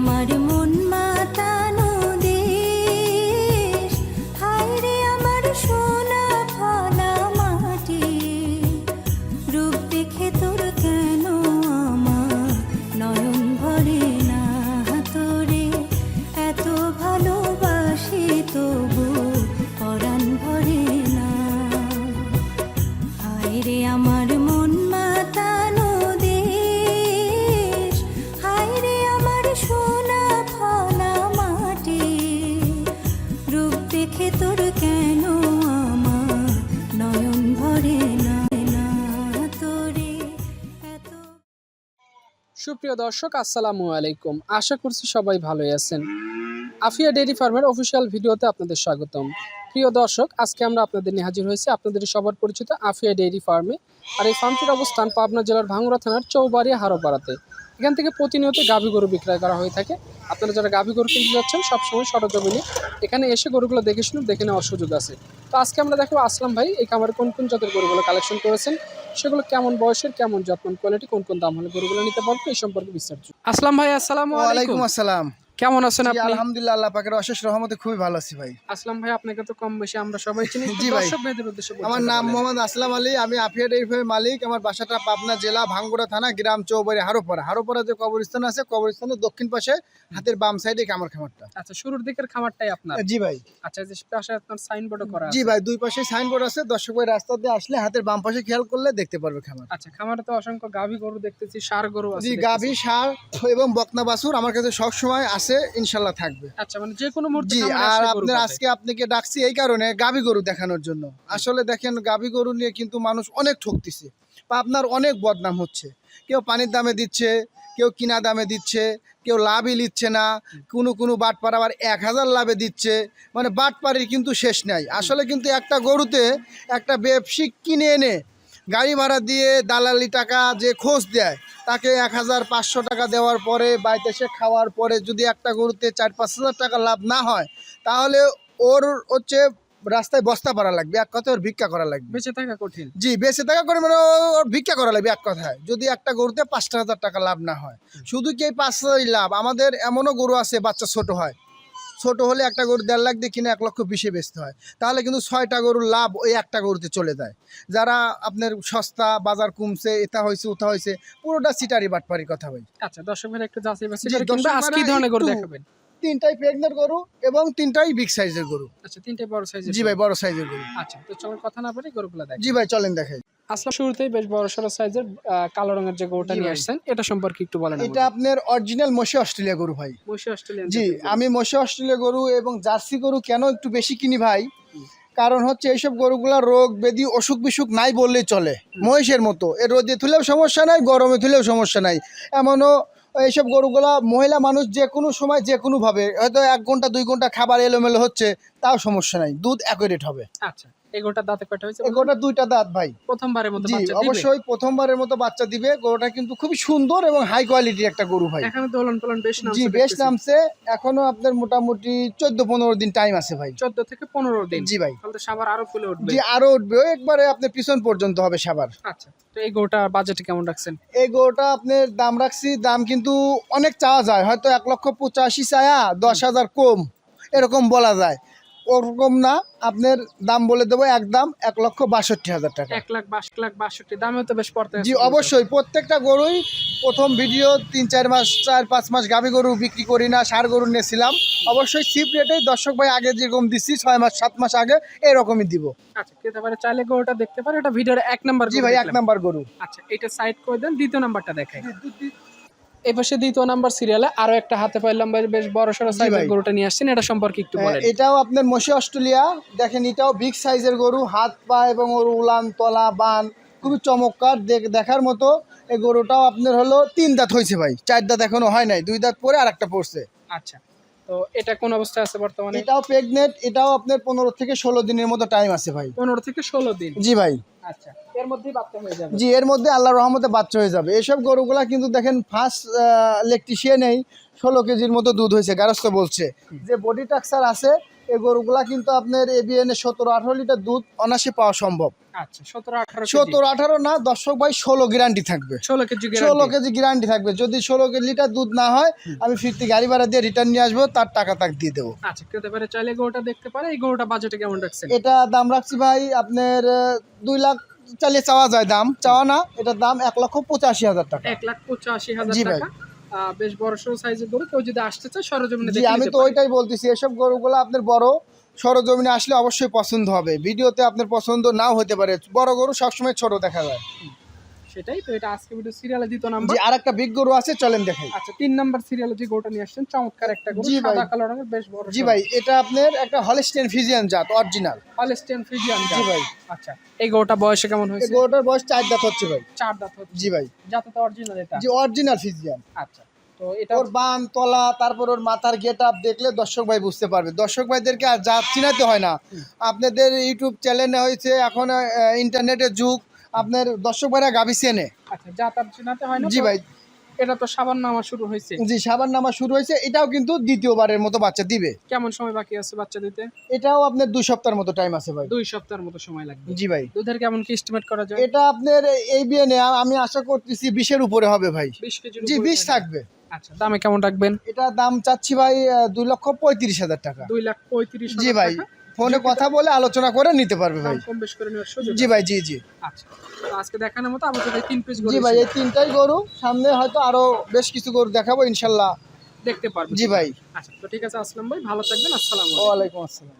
আমার সুপ্রিয় দর্শক, আসসালামু আলাইকুম। আশা করছি সবাই ভালোই আছেন। আফিয়া ডেইরি ফার্মের অফিসিয়াল ভিডিওতে আপনাদের স্বাগতম। প্রিয় দর্শক, আজকে আমরা আপনাদের নিয়ে হাজির হয়েছি আপনাদের সবার পরিচিত আফিয়া ডেইরি ফার্মে। আর এই ফার্মটির অবস্থান পাবনা জেলার ভাঙ্গুড়া থানার চৌবাড়িয়া হারোপাড়াতে। এখান থেকে প্রতিনিয়ত গাভী গরু বিক্রয় করা হয়ে থাকে। আপনারা যারা গাভী গরু কিনতে যাচ্ছেন, সবসময় সরজমিনে এখানে এসে গরুগুলো দেখে শুনে, দেখে নেওয়ার সুযোগ আছে। তো আজকে আমরা দেখো আসলাম ভাই এই খামারে কোন কোন জাতের গরুগুলো কালেকশন করেছেন? সেগুলো কেমন বয়সের কেমন যত্ন কোয়ালিটি কোন কোন দাম হলে গরুগুলো নিতে পারব এই সম্পর্কে বিস্তারিত। আসলাম ভাই আসসালাম আলাইকুম। আসসালাম। কেমন আছেন আপনি? আলহামদুলিল্লাহ আল্লাহ পাকের অশেষ রহমতে খুবই ভালো আছি ভাই। আসলাম ভাই আপনাকে তো কম বেশি আমরা সবাই চিনি। জি ভাই। দর্শক ভাইদের উদ্দেশ্যে আমার নাম মোহাম্মদ আসলাম আলী আমি আফিয়া ডেইরি মালিক। আমার বাসাটা পাবনা জেলা ভাঙ্গুড়া থানা গ্রাম চৌবাড়ি হারোপাড়া। হারোপাড়া যে কবরস্থান আছে কবরস্থানের দক্ষিণ পাশে হাতের বাম সাইডে আমার খামারটা আচ্ছা শুরুর দিকের খামারটাই আপনার? জি ভাই। আচ্ছা যে পাশে আপনার সাইনবোর্ডও করা জি ভাই দুই পাশে সাইনবোর্ড আছে। দর্শক ভাই রাস্তা দিয়ে আসলে হাতের বাম পাশে খেয়াল করলে দেখতে পারবে খামার। আচ্ছা খামারে তো অসংখ্য গাভী গরু দেখতেছি সার গরু আছে জি। গাভী সার এবং বকনা বাছুর আমার কাছে সব সময় আছে। ইনশাল্লাহ থাকবে। আচ্ছা মানে যে কোনো মুহূর্তে জি আর আপনার আজকে আপনাকে ডাকছি এই কারণে গাভী গরু দেখানোর জন্য। আসলে দেখেন গাভী গরু নিয়ে কিন্তু মানুষ অনেক ঠকতেছে বা আপনার অনেক বদনাম হচ্ছে। কেউ পানির দামে দিচ্ছে কেউ কিনা দামে দিচ্ছে কেউ লাভই নিচ্ছে না কোনো কোনো বাটপার আবার এক হাজার লাভে দিচ্ছে মানে বাটপাড়ির কিন্তু শেষ নাই। আসলে কিন্তু একটা গরুতে একটা ব্যবসায়িক কিনে এনে গাড়ি ভাড়া দিয়ে দালালি টাকা যে খোঁজ দেয় তাকে এক হাজার পাঁচশো টাকা দেওয়ার পরে বাড়িতে এসে খাওয়ার পরে যদি একটা গরুতে চার পাঁচ হাজার টাকা লাভ না হয় তাহলে ওর হচ্ছে রাস্তায় বস্তা পারা লাগবে এক কথায় ওর ভিক্ষা করা লাগবে। বেঁচে থাকা কঠিন। জি বেঁচে থাকা করে মানে ওর ভিক্ষা করা লাগবে এক কথায়। যদি একটা গরুতে পাঁচটা হাজার টাকা লাভ না হয়। শুধু কি এই পাঁচ হাজারই লাভ? আমাদের এমনও গরু আছে বাচ্চা ছোট হয়। ছোট হলে একটা গরু দেড় লাখ দিয়ে কিনে এক লক্ষ বিশে বেচতে হয়। তাহলে কিন্তু ছয়টা গরুর লাভ ওই একটা গরুতে চলে যায়। যারা আপনার সস্তা বাজার কমছে এটা হয়েছে ওটা হয়েছে পুরোটা সিটারি বাটপারি কথা ভাই। আচ্ছা দর্শক ভাই একটু যাচাই কি ধরনের গরু দেখাবেন। তিনটাই প্রেগনেন্ট গরু এবং তিনটাই বিগ সাইজের গরু। আচ্ছা তিনটে বড় সাইজের জি ভাই বড় সাইজের গরু। আচ্ছা তো চলো কথা না বলে গরুগুলো দেখ জি ভাই চলেন দেখাই। আসলে শুরুতেই বেশ বড় সড়ো সাইজের কালো রঙের যে গরুটা নিয়ে। আসছেন এটা সম্পর্কে একটু বলেন এটা আপনার অরিজিনাল মশে অস্ট্রেলিয়া গরু ভাই। বসে অস্ট্রেলিয়ান জি আমি মশে অস্ট্রেলিয়া গরু এবং জার্সি গরু কেন একটু বেশি কিনি ভাই? কারণ হচ্ছে এইসব গরুগুলা রোগ ব্যাধি অসুখ বিসুখ নাই বললেই চলে মহিষের মতো। এর রোদে তুলেও সমস্যা নাই গরমে তুলেও সমস্যা নাই। এমনও এইসব গরুগুলা মহিলা মানুষ যে কোনো সময় যে কোনোভাবে হয়তো এক ঘণ্টা দুই ঘণ্টা খাবার এলোমেলো হচ্ছে তাও সমস্যা নাই। দুধ অ্যাকুরেট হবে। আচ্ছা। এই গরুটার দাঁতে কয়টা হয়েছে এই গরুটা দুইটা দাঁত ভাই। প্রথমবারের মতো বাচ্চা দিবে? অবশ্যই প্রথমবারের মতো বাচ্চা দিবে। গরুটা কিন্তু সুন্দর এবং হাই কোয়ালিটির একটা গরু ভাই। এখানে দোলন পোলন বেশ নাম জি বেশ নামছে। এখনও আপনার মোটামুটি চোদ্দ পনেরো দিন টাইম আছে ভাই। চোদ্দ থেকে পনেরো দিন। জি ভাই। তাহলে তো সাবার আরও ফুলে উঠবে। জি আরও উঠবে। একবারে আপনার পিছন পর্যন্ত হবে সাবার আচ্ছা তো এই গরুটার বাজেট কেমন রাখছেন? এই গরুটা আপনার দাম রাখছি। দাম কিন্তু অনেক চাওয়া যায়। হয়তো এক লক্ষ পঁচাশি চায়া দশ হাজার কম। এরকম বলা যায়। ওরকম না আপনার দাম বলে দেবো একদম এক লক্ষ বাষট্টি হাজার টাকা। এক লাখ বাষট্টি লাখ বাষট্টি দামে তো বেশ পড়তে জি অবশ্যই প্রত্যেকটা গরুই প্রথম ভিডিও তিন চার মাস চার পাঁচ মাস গাভী গরু বিক্রি করি না সার গরু নিয়েছিলাম অবশ্যই সিপ রেটেই দর্শক ভাই আগে যেরকম দিচ্ছি ছয় মাস সাত মাস আগে এরকমই দিব। আচ্ছা খেতে পারে চাইলে গরুটা দেখতে পারে? এটা ভিডিওর এক নাম্বার জি ভাই এক নাম্বার গরু। আচ্ছা এটা সাইড করে দেন দ্বিতীয় নাম্বারটা দেখাই। এই পাশে দ্বিতীয় নাম্বার সিরিয়ালে আরও একটা হাতে পাইলাম ভাই বেশ বড় সড়ো সাইজের। গরুটা নিয়ে আসছেন এটা সম্পর্কে একটু বলেন। এটাও আপনার মশি অস্ট্রেলিয়া। দেখেন এটাও বিগ সাইজের গরু হাত পা এবং ওর উলান তলা বান খুবই চমৎকার দেখ- দেখার মতো। এই গরুটাও আপনার হলো তিন দাঁত হয়েছে ভাই চার দাঁত এখনও হয় নাই দুই দাঁত পরে আর একটা পড়ছে। আচ্ছা। তো এটা কোন অবস্থায় আছে বর্তমানে? এটাও প্রেগনেন্ট এটাও আপনার পনেরো থেকে ষোলো দিনের মতো টাইম আছে ভাই। পনেরো থেকে ষোলো দিন? জি ভাই। আচ্ছা এর মধ্যেই বাচ্চা হয়ে যাবে? জি এর মধ্যে আল্লাহ রহমতে বাচ্চা হয়ে যাবে। এসব গরুগুলা কিন্তু দেখেন ফার্স্ট ইলেকট্রিশিয়ানেই ষোলো কেজির মতো দুধ হয়েছে গারস্থ বলছে। যে বডি টাক্সার আছে এই গরুগুলা কিন্তু আপনার এবিএন সতেরো আঠারো লিটার দুধ অনাসে পাওয়া সম্ভব। আচ্ছা সতেরো আঠারো না দর্শক ভাই ষোলো গ্যারান্টি থাকবে। ষোলো কেজি ষোলো কেজি গ্যারান্টি থাকবে। যদি ষোলো লিটার দুধ না হয় আমি ফিরতি গাড়ি ভাড়া দিয়ে রিটার্ন নিয়ে আসব তার টাকা তাক দিয়ে দেবো। আচ্ছা খেতে পারে চাইলে গরুটা দেখতে পারে এই গরুটা বাজেটে কেমন রাখছেন? এটা দাম রাখছি ভাই আপনার দুই লাখ চালিয়ে চাওয়া যায় দাম। চাওয়া না এটার দাম এক লক্ষ পঁচাশি হাজার টাকা। এক লাখ পঁচাশি হাজার ভাই। টাকা। বেশ বড় সড়ো সাইজের গরু কেউ যদি আসতে চায় সরজমিনে জি আমি তো ওইটাই বলতেছি এসব গরুগুলো আপনার বড় সরজমিনে আসলে অবশ্যই পছন্দ হবে। ভিডিওতে আপনার পছন্দ নাও হতে পারে। বড় গরু সবসময় ছোট দেখা যায়। সেটাই তো এটা আজকে ভিডিও সিরিয়ালে দিত নাম্বার জি আর একটা বিগ গরু আছে চলেন দেখাই। আচ্ছা তিন নাম্বার সিরিয়ালে যে গরুটা নিয়ে আসছেন চমৎকার একটা গরু সাদা কালো রঙের বেশ বড় জি ভাই এটা আপনার একটা হলিস্টেন ফিজিয়ান জাত অরিজিনাল হলস্টেন ফ্রিজিয়ান জি ভাই। আচ্ছা এই গরুটা বয়সে কেমন এই হয়েছে? গরুটার বয়স চার দাঁত হচ্ছে ভাই। চার দাঁত হচ্ছে। জি ভাই। যাতে তো অরিজিনাল এটা। জি অরিজিনাল ফিজিয়ান আচ্ছা তো এটা ওর বান তলা তারপর ওর মাথার গেট আপ দেখলে দর্শক ভাই বুঝতে পারবে। দর্শক ভাইদেরকে আর যা চিনাতে হয় না। আপনাদের ইউটিউব চ্যানেল হয়েছে এখন ইন্টারনেটের যুগ। আপনার দর্শক ভাইরা গাবি চেনে। আচ্ছা জি ভাই। এটা তো সাবান নামা শুরু হয়েছে। জি সাবান নামা শুরু হয়েছে। এটাও কিন্তু দ্বিতীয়বারের মতো বাচ্চা দিবে। কেমন সময় বাকি আছে বাচ্চা দিতে? এটাও আপনার দুই সপ্তাহের মতো টাইম আছে ভাই। দুই সপ্তাহের মতো সময় লাগবে। জি ভাই। দুধের কেমন কি এস্টিমেট করা যায়? এটা আপনার এই বিয়ে আমি আশা করতেছি বিশের উপরে হবে ভাই। জি বিশ থাকবে। আচ্ছা দামে কেমন রাখবেন? এটা দাম চাচ্ছি ভাই দুই লক্ষ পঁয়ত্রিশ হাজার টাকা। দুই লাখ পঁয়ত্রিশ জি ভাই। ফোনে কথা বলে আলোচনা করে নিতে পারবে ভাই। কম বেশ করে নেওয়ার সুযোগ জি ভাই জি জি। আচ্ছা। তো আজকে দেখানোর মতো এই তিন পিস জি ভাই এই তিনটাই গরু। সামনে হয়তো আরও বেশ কিছু গরু দেখাবো ইনশাল্লাহ। দেখতে পারবেন জি ভাই। আচ্ছা তো ঠিক আছে আসলাম ভাই। ভালো থাকবেন। আসসালামু আলাইকুম। ওয়ালাইকুম আসসালাম।